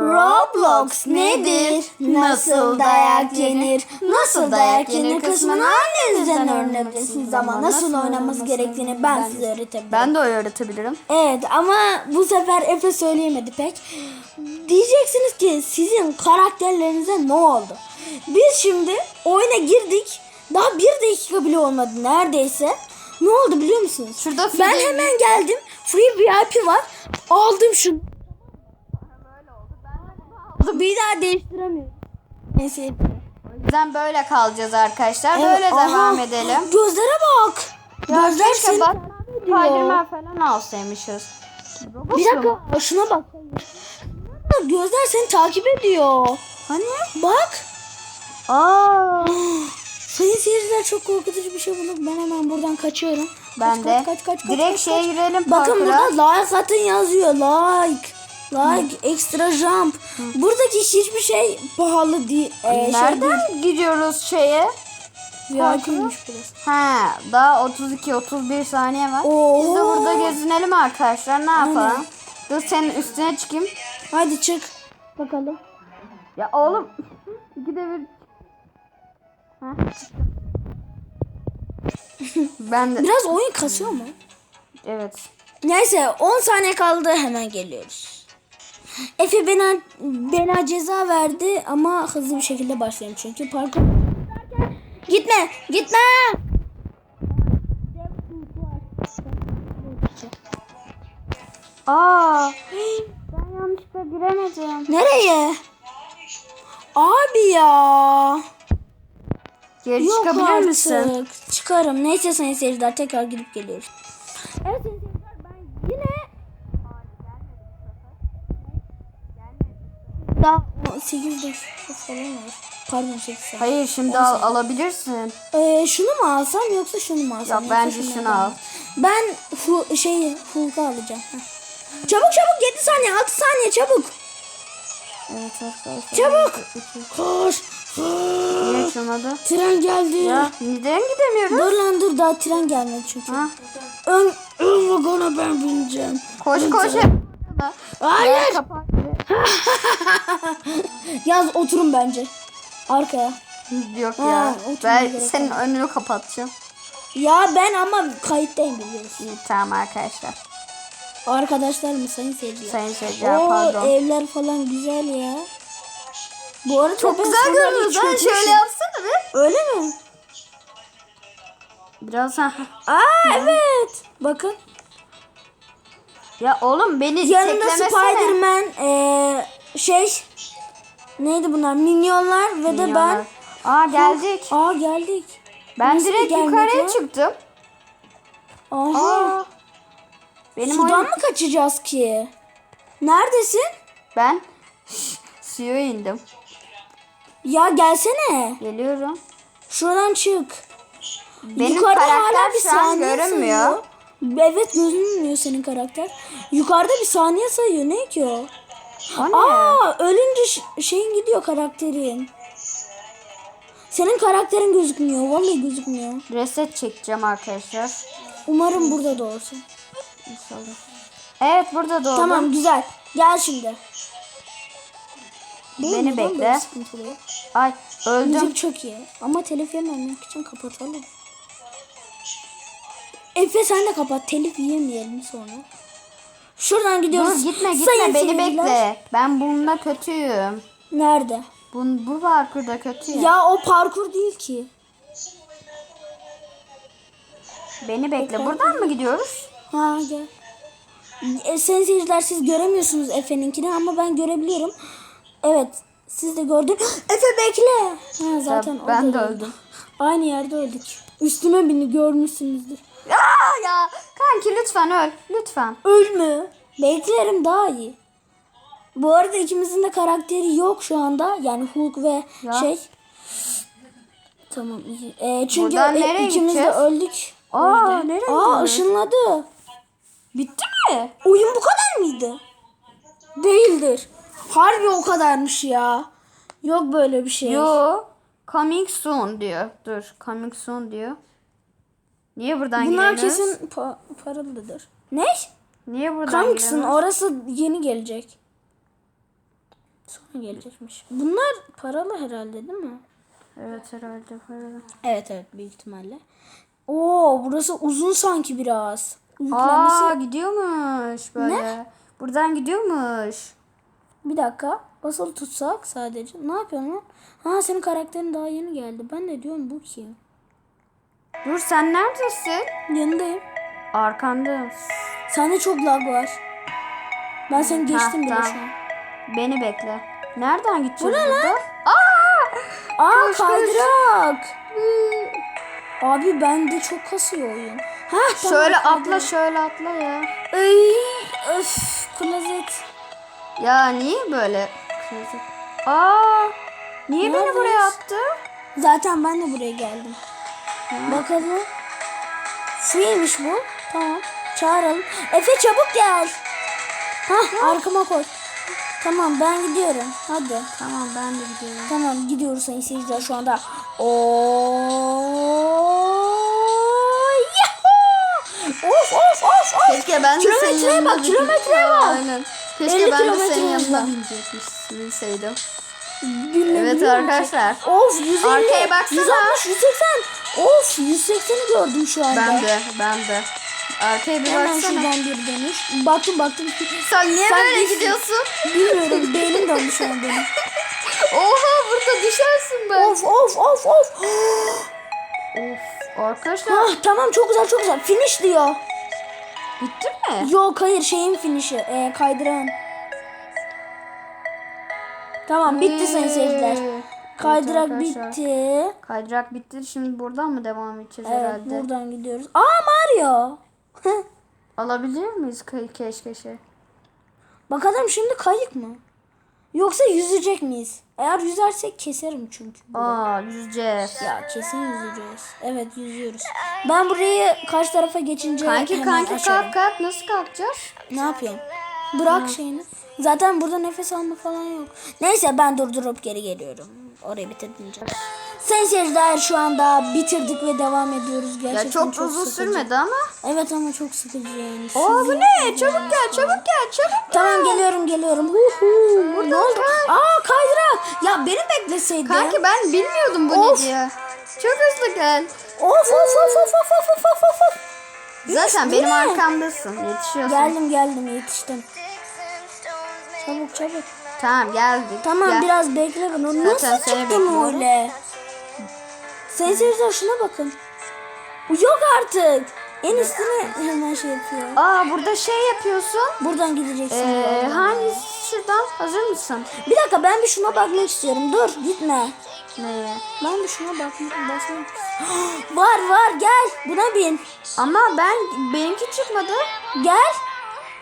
Roblox nedir? Nasıl dayak yenir? Nasıl dayak yenir kısmını annenizden öğrenebilirsiniz ama nasıl oynaması gerektiğini ben size öğretebilirim. Ben de öğretebilirim. Evet ama bu sefer Efe söyleyemedi pek. Diyeceksiniz ki sizin karakterlerinize ne oldu? Biz şimdi oyuna girdik. Daha bir dakika bile olmadı neredeyse. Ne oldu biliyor musunuz? Şurada ben hemen geldim. Free VIP var. Aldım şunu. Bir daha değiştiremiyorum. Neyse. O yüzden böyle kalacağız arkadaşlar. Evet, Böyle aha. devam edelim. Gözlere bak. Ya Gözler keşke bak. Spiderman falan alsaymışız. Bir dakika şuna bak. Gözler seni takip ediyor. Hani? Bak. Aa. Sayın seyirciler çok korkutucu bir şey bulduk. Ben hemen buradan kaçıyorum. Ben kaç, de. Kaç, kaç, kaç, Direkt kaç, şeye kaç. girelim Bakın parkura. burada like atın yazıyor. Like. Like, extra jump. Buradaki hiçbir şey pahalı değil. Ee, Şey değil. Nereden gidiyoruz şeye? VIP'ymiş burası. Ha, daha 32-31 saniye var. Oo. Biz de burada gezinelim arkadaşlar. Ne yapalım? Dur senin üstüne çıkayım. Hadi çık. Bakalım. Ya oğlum. İkide bir. Ha, çıktım. ben de. Biraz oyun kasıyor mu? Evet. Neyse 10 saniye kaldı hemen geliyoruz. Efe bana, bana ceza verdi ama hızlı bir şekilde başlayayım çünkü parkur. Gitme gitme. Aa. Ben yanlışlıkla giremedim. Nereye? Abi ya. Geri Yok çıkabilir artık. misin? Çıkarım. Neyse sayın seyirciler tekrar gidip geliyoruz. Evet daha 8 dakika falan var. Pardon 8 saat. Hayır şimdi al, alabilirsin. Ee, şunu mu alsam yoksa şunu mu alsam? Yok, bence şunu şunu alacağım. Ben hu şeyi Hulk'u alacağım. Heh. Çabuk çabuk 7 saniye 6 saniye çabuk. Evet arkadaşlar. Çabuk. Koş. Niye açılmadı? Tren geldi. Ya neden gidemiyoruz? Dur lan dur daha tren gelmedi çünkü. Ha? Ön, ön vagona ben bineceğim. Koş koş. Hayır. Kapat. Yaz oturun bence. Arkaya. Yok Ha, ya. Ben gerek senin önünü kapatacağım. Ya ben ama kayıttayım biliyorsun. İyi tamam arkadaşlar. Arkadaşlar mı sayın seyirciler? Sayın seyirciler Oo, pardon. evler falan güzel ya. Bu arada Çok ben güzel görünüyor. Sen çökmüşüm. şöyle yapsana bir. Öyle mi? Biraz ha. Aa evet. Bakın. Ya oğlum beni Yanında. Spider-Man eee, şey neydi bunlar? Minyonlar ve de ben. Aa geldik. Aa geldik. Ben Nasıl direkt yukarıya ya? çıktım. Aha. Aa. Benim Sudan oyun... mı kaçacağız ki? Neredesin? Ben suya indim. Ya gelsene. Geliyorum. Şuradan çık. Benim Yukarıda karakter hala bir şu an görünmüyor. sayıyor. Evet gözünmüyor senin karakter. Yukarıda bir saniye sayıyor. Ne ki o? O ne? Aa ölünce şeyin gidiyor karakterin. Senin karakterin gözükmüyor. Vallahi gözükmüyor. Reset çekeceğim arkadaşlar. Umarım burada doğursun. İnşallah. Evet burada doğdum. Tamam güzel. Gel şimdi. Beni Neden bekle. Ay öldüm. Müzik çok iyi. Ama telif yememek için kapatalım. Efe sen de kapat. Telif yemeyelim sonra. Şuradan gidiyoruz. Dur gitme gitme Sayın beni seyirciler. bekle. Ben bunda kötüyüm. Nerede? Bu, bu parkurda kötüyüm. Ya o parkur değil ki. Beni bekle. Buradan mı gidiyoruz? Ha gel. E, sayın seyirciler siz göremiyorsunuz Efe'ninkini ama ben görebiliyorum. Evet. Siz de gördün. Efe bekle. Ha, zaten ben de öldü. öldüm. Aynı yerde öldük. Üstüme bini görmüşsünüzdür. Aa ya kanki lütfen öl. Lütfen. Ölme. Beklerim daha iyi. Bu arada ikimizin de karakteri yok şu anda. Yani Hulk ve Ya. şey. Tamam iyi. E, çünkü Buradan e, ikimiz de öldük. Aa, nereye Aa ışınladı. Bitti mi? Oyun bu kadar mıydı? Değildir. Harbi o kadarmış ya. Yok böyle bir şey. Yo. Coming soon diyor. Dur. Coming soon diyor. Niye buradan Bunlar giremiyoruz? kesin pa- paralıdır. Ne? Niye buradan Kamix'in giremiyoruz? orası yeni gelecek. Sonra gelecekmiş. Bunlar paralı herhalde değil mi? Evet herhalde paralı. Evet evet büyük ihtimalle. Oo burası uzun sanki biraz. Aa Yüklenmesi. gidiyormuş böyle. Buradan gidiyormuş. Bir dakika. Basılı tutsak sadece. Ne yapıyorsun lan? Ha senin karakterin daha yeni geldi. Ben de diyorum bu kim? Dur sen neredesin? Yanındayım. Arkanda. Sende çok lag var. Ben seni geçtim bile şu an. Beni bekle. Nereden gideceğiz Bu ne burada? lan? Aa! Aa Koş, koş. kaydırak. Abi bende çok kasıyor oyun. Ha Şöyle kaydırak. atla şöyle atla ya. Ay, öf klozet. Ya niye böyle? Aa! Niye beni Neredeyiz? buraya attı? Zaten ben de buraya geldim. Bakalım. Free'ymiş bu. Tamam. Çağıralım. Efe çabuk gel. Hah arkama koy. Tamam ben gidiyorum. Hadi. Tamam ben de gidiyorum. Tamam gidiyoruz sayın seyirciler şu anda. Oo! Yahoo! Of of of of. Keşke ben de Kilometreye bak, kilometreye bak. Aynen. 50 Keşke ben de kilometre senin yanına hızla. binecekmişseydim. Evet musun? arkadaşlar. Of 150. Arkaya baksana. 160 180. Of 180'i gördüm şu anda. Ben de, ben de. Arkaya bir Hemen baksana. şuradan bir dönüş. Baktım baktım. Sen niye Sen böyle gidiyorsun? Bilmiyorum beynim döndü şu an benim. Oha burada düşersin ben. Of of of of. Of. Arkadaşlar ah, tamam çok güzel çok güzel. Finish diyor. Bitti mi? Yok hayır şeyin finish'i. E, kaydıran. Tamam bitti sayın seyirciler. Kaydırak evet bitti. Kaydırak bitti. Şimdi buradan mı devam edeceğiz Evet herhalde? buradan gidiyoruz. Aa Mario. Alabilir miyiz keşkeşi? Bakalım şimdi kayık mı? Yoksa yüzecek miyiz? Eğer yüzersek keserim çünkü. Aa yüzeceğiz. Ya kesin yüzeceğiz. Evet yüzüyoruz. Ben burayı karşı tarafa geçince Kanki hemen kanki açarım. kalk kalk nasıl kalkacağız? Ne yapayım? Bırak şeyini. Zaten burada nefes alma falan yok. Neyse ben durdurup geri geliyorum. Orayı bitirdiğince. Sayın seyirciler şu anda bitirdik ve devam ediyoruz. Gerçekten Ya çok, uzun sıkıcı. sürmedi ama. Evet ama çok sıkıcı yani. Aa bu ne? Çabuk gel çabuk gel çabuk gel. Tamam geliyorum geliyorum. Hu hu. Ne oldu? Aa kaydırak. Ya beni bekleseydin. Kanki ben bilmiyordum bu Of. ne diye. Çok hızlı gel. Of of of of of of of of of. Zaten benim ne? arkamdasın. Yetişiyorsun. Geldim geldim yetiştim. Çabuk çabuk. Tamam geldik. Tamam Gel. biraz bekle ben. Nasıl çıktın öyle? Seyirciler şuna bakın. Yok artık. En üstüne hemen şey yapıyor. Aa burada şey yapıyorsun. Buradan gideceksin. Ee, hangisi şuradan? Hazır mısın? Bir dakika ben bir şuna bakmak istiyorum. Dur gitme. Neye? Ben bir şuna bak basmak var var gel. Buna bin. Ama ben benimki çıkmadı. Gel.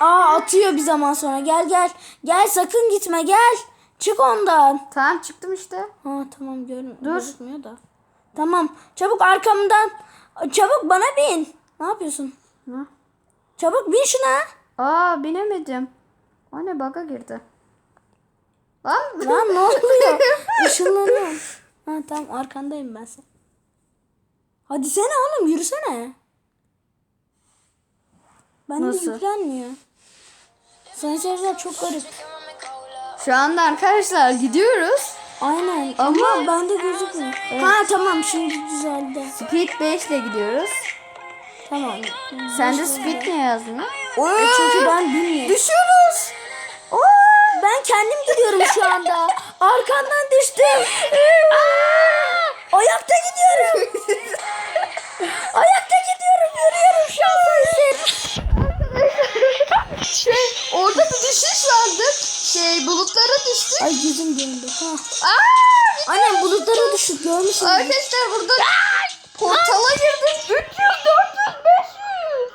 Aa atıyor bir zaman sonra. Gel gel. Gel sakın gitme gel. Çık ondan. Tamam çıktım işte. Ha tamam gör gözükmüyor da. Tamam çabuk arkamdan. Çabuk bana bin. Ne yapıyorsun? Ne? Çabuk bin şuna. Aa binemedim. O ne baga girdi. Lan. Lan ne oluyor? Işınlanıyorum. Ha tamam arkandayım ben sen. Hadi sene oğlum yürüsene. Ben de Nasıl? yüklenmiyor. Sayın seyirciler çok garip. Şu anda arkadaşlar gidiyoruz. Aynen Ama- ama, bende gözükmüyor. Ha tamam şimdi düzeldi. Speed 5 ile gidiyoruz. Tamam. Sen de speed niye yazdın ha? E, çünkü ben bilmiyorum. Düşüyoruz. Ben kendim gidiyorum şu anda. Arkandan düştüm. Ayakta gidiyorum. Ayakta gidiyorum. Yürüyorum şu an. şey orada bir düşüş vardı. Şey bulutlara düştük. Ay gözüm döndü. Ha. Aa! Annem bulutlara düştük görmüşsün. Arkadaşlar burada portala girdim. 300, 400,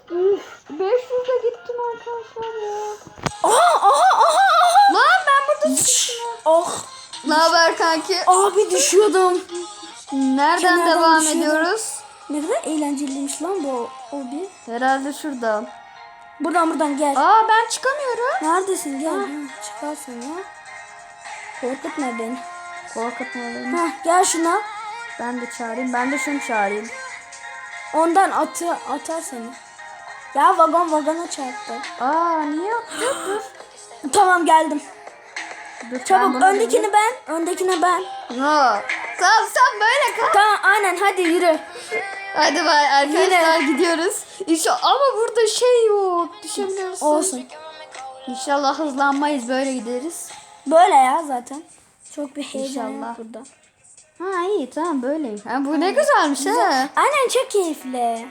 500. 500'e gittim arkadaşlar ya. Aha aha aha aha. Lan ben burada Oh. Ne haber kanki? Abi düşüyordum. Nereden Kenardan devam düşüyordum. ediyoruz? Ne kadar eğlenceliymiş lan bu o bir. Herhalde şuradan. Buradan buradan gel. Aa ben çıkamıyorum. Neredesin gel. Ha, çıkarsın ya. Korkutma beni. Korkutma beni. Ha gel şuna. Ben de çağırayım. Ben de şunu çağırayım. Ondan atı atar seni. Ya vagon vagona çarptı. Aa niye? Dur. Tamam geldim. Dur, ben Çabuk bunu öndekini ben. Öndekine ben. No. Tamam sen böyle kal. Tamam aynen hadi yürü. Hadi bay arkadaşlar gidiyoruz. İnşallah ama burada şey yok. Düşemiyorsun. Olsun. İnşallah hızlanmayız böyle gideriz. Böyle ya zaten. Çok bir heyecan İnşallah. burada. Ha iyi tamam böyleyim. Ha, bu ne güzelmiş ha. Aynen çok keyifli.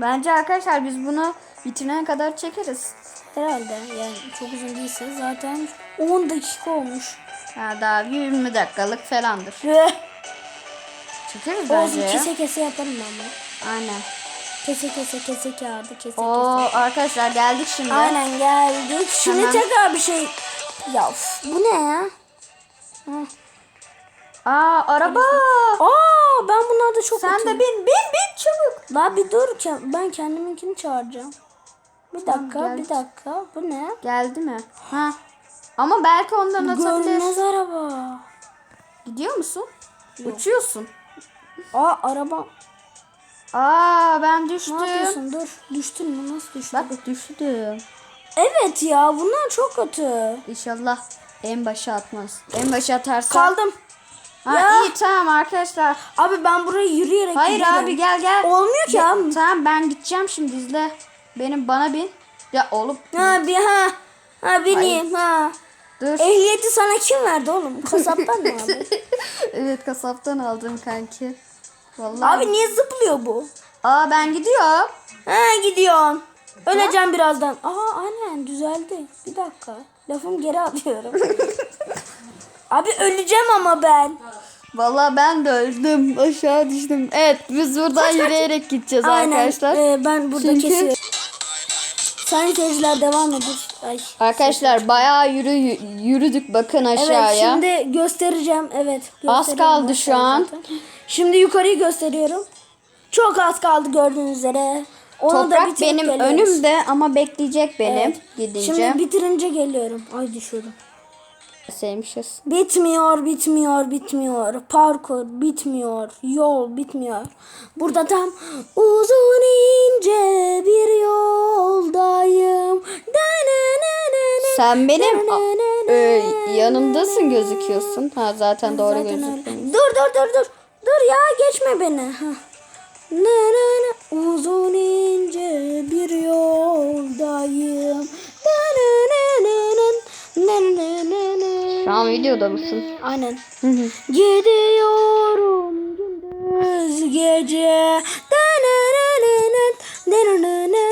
Bence arkadaşlar biz bunu bitirene kadar çekeriz. Herhalde yani çok uzun değilse zaten 10 dakika olmuş. Ha, daha 20 dakikalık falandır. Çekeriz Olsun bence. kese kese yaparım ben bunu. Aynen. Kese kese kese kağıdı kese Oo kese. arkadaşlar geldik şimdi. Aynen geldik. Şimdi Hemen. tekrar bir şey. Ya üf, bu ne ya? Hı. Aa araba. Aa ben bunlarda çok Sen de bin bin bin çabuk. La bir dur ben kendiminkini çağıracağım. Bir dakika geldik. bir dakika. Bu ne? Geldi mi? Ha. Ama belki ondan atabilir. Görünmez araba. Gidiyor musun? Uçuyorsun. Aa araba. Aa ben düştüm. Ne yapıyorsun? Dur. Düştün mü? Nasıl düştün? Bak düştüm. Evet ya bunlar çok kötü. İnşallah en başa atmaz. En başa atarsa. Kaldım. Ha, Ya. iyi tamam arkadaşlar. Abi ben burayı yürüyerek Hayır giderim. abi gel gel. Olmuyor ki abi. Tamam ben gideceğim şimdi izle. Benim bana bin. Ya oğlum Ha bir ha. Ha bineyim ha. dur. Ehliyeti sana kim verdi oğlum? Kasaptan mı abi? evet kasaptan aldım kanki. Vallahi. abi niye zıplıyor bu? Aa ben gidiyorum. Ha gidiyorum. Öleceğim birazdan. Aa aynen düzeldi. Bir dakika. Lafımı geri alıyorum. abi öleceğim ama ben. Vallahi ben de öldüm. Aşağı düştüm. Evet biz buradan yürüyerek gideceğiz Aynen. arkadaşlar. Ee, ben burada Çünkü- kesiyorum. Sayın seyirciler devam edir. Ay. Arkadaşlar bayağı yürü, yürüdük bakın aşağıya. Evet şimdi göstereceğim. Evet. Az kaldı şu an. zaten. Şimdi yukarıyı gösteriyorum. Çok az kaldı gördüğünüz üzere. Onu da Toprak benim geliyoruz. önümde ama bekleyecek benim Evet. gidince. Şimdi bitirince geliyorum. Ay düşüyorum. Sevmişiz. Bitmiyor, bitmiyor, bitmiyor. Parkur bitmiyor. Yol bitmiyor. Burada tam uzun ince bir yoldayım. Sen benim e, yanımdasın gözüküyorsun. Ha zaten doğru gözüküyorsun. Dur dur dur dur. Dur ya geçme beni. Ha. Na, na, na. Uzun ince bir yoldayım. Na, na, na, na, na. Na, na, na. Şu an videoda mısın? Aynen. Hı hı. Gidiyorum gündüz gece. Na, na, na, na. Na, na, na,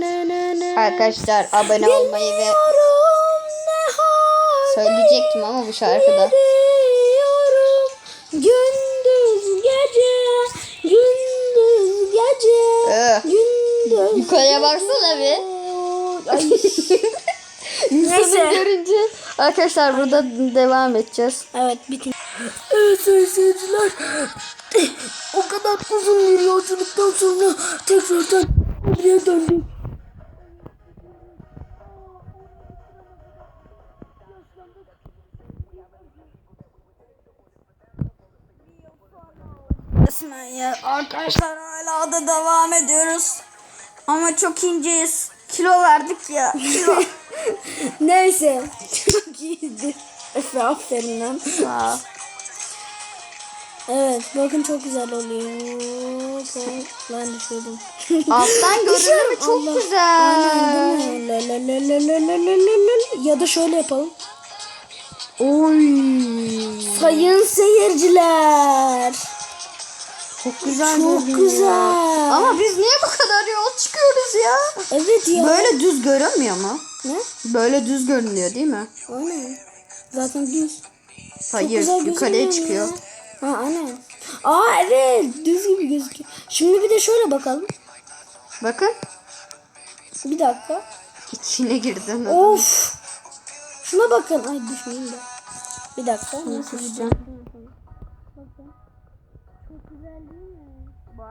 na, na, na. Arkadaşlar abone olmayı ve söyleyecektim ama bu şarkıda. Gidiyorum Ee, yukarıya baksana bir. İnsanı Neyse. görünce arkadaşlar burada devam edeceğiz. evet bitin. Evet seyirciler. O kadar uzun bir yolculuktan sonra tekrardan buraya döndük. resmen ya. Arkadaşlar hala da devam ediyoruz. Ama çok inceyiz. Kilo verdik ya. Kilo. Neyse. Çok iyiydi. Efe aferin lan. Aa. Evet bakın çok güzel oluyor. Ben düşürdüm. Alttan görünüyor çok Allah. güzel. Aynen, ya da şöyle yapalım. Oy. Sayın seyirciler. Çok güzel. Çok güzel. Ama biz niye bu kadar yol çıkıyoruz ya? Evet ya. Böyle düz görünmüyor mu? Ne? Böyle düz görünüyor değil mi? Aynen. Zaten düz. Hayır yukarıya çıkıyor. ya? Ha aynen. Aa evet düz gibi gözüküyor. Şimdi bir de şöyle bakalım. Bakın. Bir dakika. İçine girdin. Of. Şuna bakın. Ay düşmeyeyim de. Bir dakika. Nasıl Düşeceğim.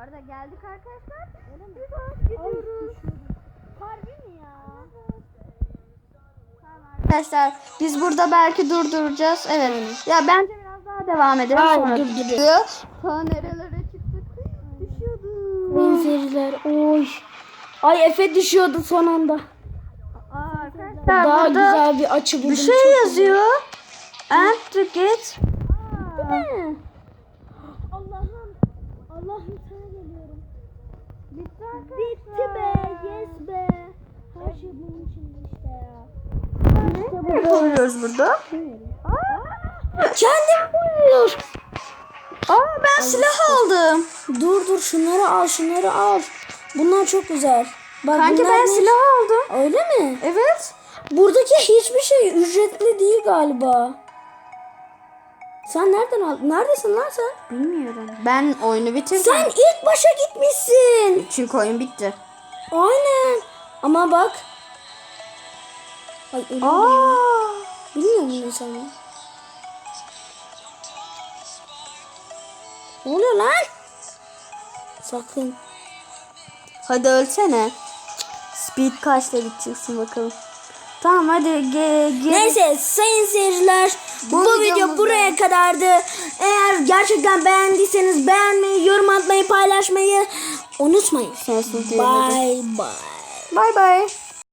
Arada geldik arkadaşlar. gidiyoruz? Harbi mi ya? Arkadaşlar biz burada belki durduracağız. Evet. Ya bence biraz daha devam edelim. Hayır, sonra durduruyor. Ta nerelere çıktık. Düşüyorduk. Sayın seyirciler. Oy. Ay Efe düşüyordu son anda. Aa, arkadaşlar Daha burada güzel bir açı buldum. bir şey yazıyor. And to get Allah'ım. Allah'ım sana geliyorum. Bitti Bitti be. Yes be. Her şey bunun için işte ya. ne yapıyoruz burada? Kendim buluyor. Aa ben silah aldım. Dur dur şunları al şunları al. Bunlar çok güzel. Bak bunlar ben ne? silah aldım. Öyle mi? Evet. Buradaki hiçbir şey ücretli değil galiba. Sen nereden aldın? Neredesin lan sen? Bilmiyorum. Ben oyunu bitirdim. Sen ilk başa gitmişsin. Çünkü oyun bitti. Aynen. Ama bak. Ay ölüyorum. Aa. Bilmiyor musun sen? Ne oluyor lan? Sakın. Hadi ölsene. Speed kaçla biteceksin bakalım. Tamam hadi ge, ge. Neyse sayın seyirciler bu, Bu video buraya kadardı. Eğer gerçekten beğendiyseniz beğenmeyi, yorum atmayı, paylaşmayı unutmayın. Sensin Bye bye. Bye bye.